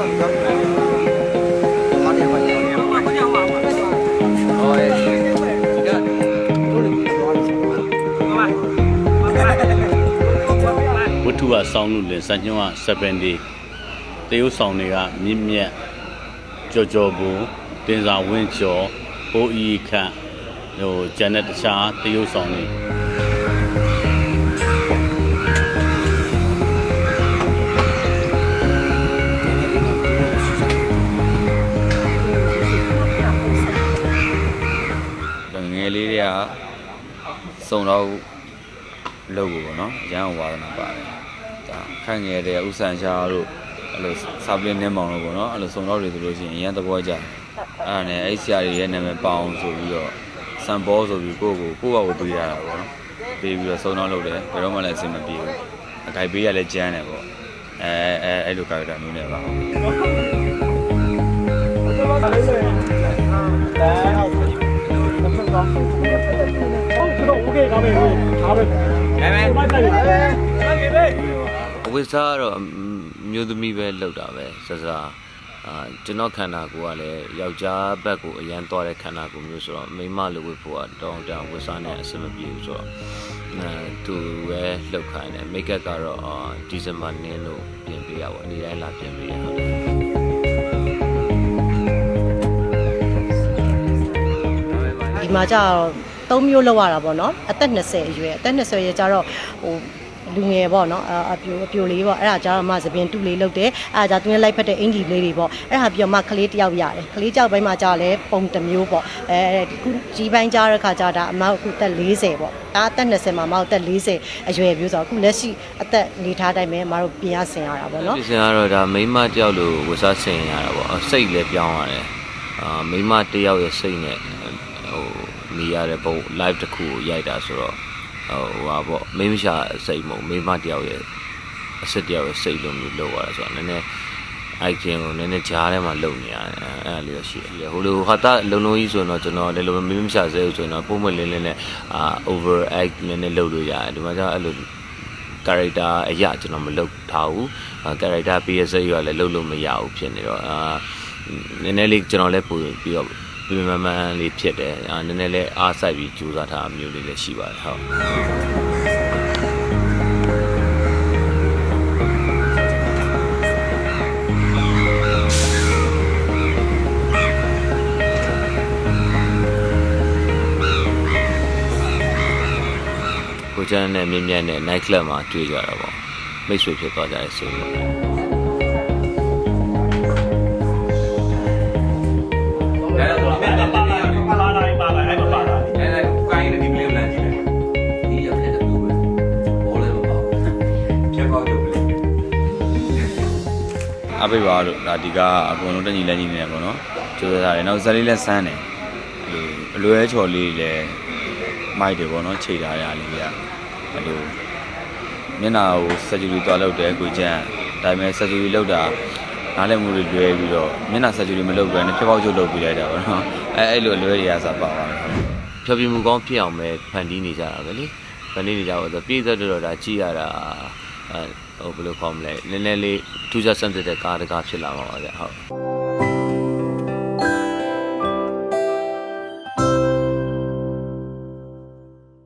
ဝတ္ထုကစောင်းလို့လင်စံညွှန်းက7 day တရုတ်ဆောင်တွေကမြင့်မြတ်ကြော်ကြော်ဘူးတင်စာဝင်းကျော်ဘိုးဤခန့်ဟိုကျန်တဲ့တခြားတရုတ်ဆောင်တွေ ကစုံတော့လုပ်ကိုပေါ့နော်အရန်ဝါဒနာပါတယ်ဒါခန့်ငယ်တဲ့ဥဆန်ရှားတို့အဲ့လိုစာပလင်းနှင်းမောင်တို့ပေါ့နော်အဲ့လိုစုံတော့တွေဆိုလို့ရှိရင်အရန်သဘောကျတယ်အဲ့ဒါနဲ့အဲ့ဆရာတွေရဲ့နာမည်ပေါအောင်ဆိုပြီးတော့စံဘောဆိုပြီးကိုယ့်ကိုကိုယ့်ဘာကိုပေးရတာပေါ့နော်ပေးပြီးတော့စုံတော့လုပ်တယ်ဘယ်တော့မှလည်းအဆင်မပြေဘူးအခိုက်ပေးရလဲကြမ်းတယ်ပေါ့အဲအဲအဲ့လိုကာရက်တာမျိုးနဲ့ပါ အဝိစားကတော့အမျိုးသမီးပဲလောက်တာပဲစစအာကျွန်တော်ခန္ဓာကိုယ်ကလည်းယောက်ျားဘက်ကိုအရန်သွားတဲ့ခန္ဓာကိုယ်မျိုးဆိုတော့မိန်းမလိုဝတ်ဖို့ကတောင်းတဝတ်စားနဲ့အဆင်မပြေဘူးဆိုတော့အဲသူပဲလောက်ခိုင်းတယ်မိတ်ကပ်ကတော့အာဒီဇင်ဘာနင်းလို့ပြင်ပေးရပါအနေတိုင်းလာပြင်ပေးရဟုတ်တယ် ဒီမှာကျတော့သုံးမျိုးလောက်ရတာပေါ့နော်အသက်20အရွယ်အသက်20ရွယ်ကျတော့ဟိုလူငယ်ပေါ့နော်အအပြိုအပြိုလေးပေါ့အဲ့ဒါကျတော့မှသပင်တူလေးလုပ်တယ်အဲ့ဒါကျသူနဲ့လိုက်ဖက်တဲ့အင်ဂျီလေးတွေပေါ့အဲ့ဒါပြီးတော့မှကလေးတစ်ယောက်ရတယ်ကလေးကြောက်ပိုင်းမှာကျတော့လဲပုံတစ်မျိုးပေါ့အဲခုကြီးပိုင်းကျတဲ့ခါကျတော့အမောက်အခုသက်40ပေါ့ဒါအသက်20မှာမဟုတ်သက်40အရွယ်မျိုးဆိုတော့အခုလက်ရှိအသက်နေထားတိုင်းပဲမတို့ပြင်ရဆင်ရတာပေါ့နော်ဒီစင်ကတော့ဒါမိန်းမတယောက်လိုဝတ်စားဆင်ရတာပေါ့စိတ်လည်းပြောင်းရတယ်အာမိန်းမတယောက်ရဲ့စိတ်နဲ့ ဟိုနေရတဲ့ပုံ live တစ်ခုကိုရိုက်တာဆိုတော့ဟိုဟာပေါ့မိန်းမရှာစိတ်မဟုတ်မိန်းမတယောက်ရဲ့အစစ်တယောက်ရဲ့စိတ်လိုမျိုးလောက်ရတာဆိုတော့နည်းနည်းအိုက်ချင်းကိုနည်းနည်းကြားထဲမှာလုံနေရတယ်အဲ့ဒါလေးတော့ရှိတယ်ဟိုလိုဟာတာလုံလုံကြီးဆိုတော့ကျွန်တော်လည်းလိုမိန်းမရှာစေဆိုတော့ပုံမလင်းလင်းနဲ့အာ over act နည်းနည်းလုပ်လို့ရတယ်ဒီမှာကျတော့အဲ့လို character အရာကျွန်တော်မလုပ်ထားဘူးအာ character ပေးရစိတ်ရလည်းလုပ်လို့မရဘူးဖြစ်နေတော့အာနည်းနည်းလေးကျွန်တော်လည်းပို့ပြီးတော့ ပြန်မှန်မှန်လေးဖြစ်တယ်အာနည်းနည်းလေးအားစိုက်ပြီးကြိုးစားထားအမျိုးလေးလည်းရှိပါတယ်ဟုတ်ကိုကျန်းနဲ့မြင့်မြတ်နဲ့ night club မှာတွေ့ကြတာပေါ့မိတ်ဆွေဖြစ်သွားကြတယ်ဆိုရ အပိပါလို့ဒါဒီကအကုန်လုံးတက်ညီလက်ညီနေတယ်ပေါ့နော်ကျိုးစားတယ်နောက်ဇက်လေးလည်းစမ်းတယ်အဲ့လိုအလွဲချော်လေးလည်းမိုက်တယ်ပေါ့နော်ချိန်ထားရလေးကအဲ့လိုမျက်နှာကို surgery သွားလုပ်တယ်ကိုကျန်းဒါပေမဲ့ surgery လုပ်တာနားလည်မှုတွေလွဲပြီးတော့မျက်နှာ surgery မလုပ်ဘဲနဲ့ဖြောက်ပေါက်ချုပ်လုပ်ပြီးလိုက်တာပေါ့နော်အဲအဲ့လိုအလွဲတွေကစားပါပါတယ်ဖြောပြမှုကောင်းဖြစ်အောင်ပဲဖန်တီးနေကြတာပဲလေဖန်တီးနေကြတော့ဆိုပြည့်စက်တော့ဒါကြည့်ရတာ အဲဟိုဘယ်လိုခေါ်မလဲနည်းနည်းလေးထူးခြားဆန်းတဲ့ကားတကားဖြစ်လာမှာပါဗျဟုတ်